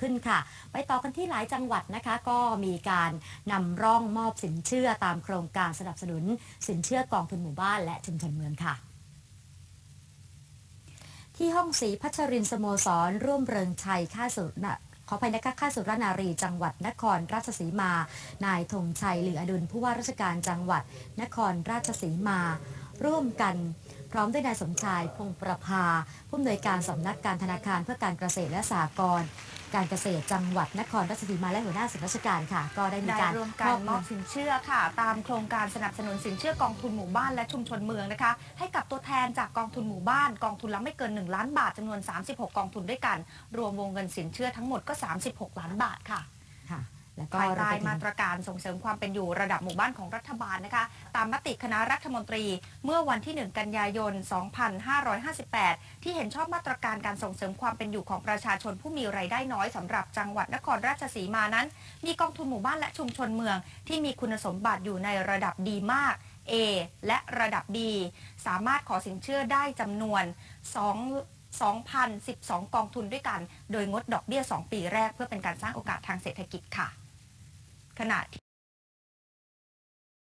ขึ้นค่ะ ไปต่อกันที่หลายจังหวัดนะคะ ก็มีการนำร่องมอบสินเชื่อตามโครงการสนับสนุน สินเชื่อกองทุนหมู่บ้านและชุมชนเมืองค่ะที่ห้องศรีพัชรินสโมสร ร่วมเริงชัยค่าสุนะขออภัยนะคะค่าสุรนารีจังหวัดนครราชสีมา นายธงชัยหลืออดุลผู้ว่าราชการจังหวัด นครราชสีมา ร่วมกันพร้อมด้วยนายสมชายพงประภา ผู้อำนวยการสำนักการธนาคารเพื่อการเกษตรและสหกรณ์ การเกษตรจังหวัดนครราชสีมาและหัวหน้าส่วนราชการค่ะ ก็ได้มีได้การร่วมกันมมออบบสินเชื่อค่ะ ตามโครงการสนับสนุนสินเชื่อกองทุนหมู่บ้านและชุมชนเมืองนะคะ ให้กับตัวแทนจากกองทุนหมู่บ้านกองทุนละไม่เกิน 1 ล้านบาทจำนวน 36 กองทุนด้วยกัน รวมวงเงินสินเชื่อทั้งหมดก็ 36 ล้านบาทค่ะ ค่ะแล้วก็ ภายเราใต้ไปถึมางตรการส่งเสริมความเป็นอยู่ระดับหมู่บ้านของรัฐบาลนะคะ ตามมติคณะรัฐมนตรีเมื่อวันที่ 1 กันยายน 2558 ที่เห็นชอบมาตรการการส่งเสริมความเป็นอยู่ของประชาชนผู้มีรายได้น้อยสำหรับจังหวัดนครราชสีมานั้น มีกองทุนหมู่บ้านและชุมชนเมือง ที่มีคุณสมบัติอยู่ในระดับดีมาก A และระดับ B สามารถขอสินเชื่อได้จำนวน 2 2,012 กองทุนด้วยกัน โดยงดดอกเบี้ย 2 ปีแรกเพื่อเป็นการสร้างโอกาสทางเศรษฐกิจค่ะ ขณะที่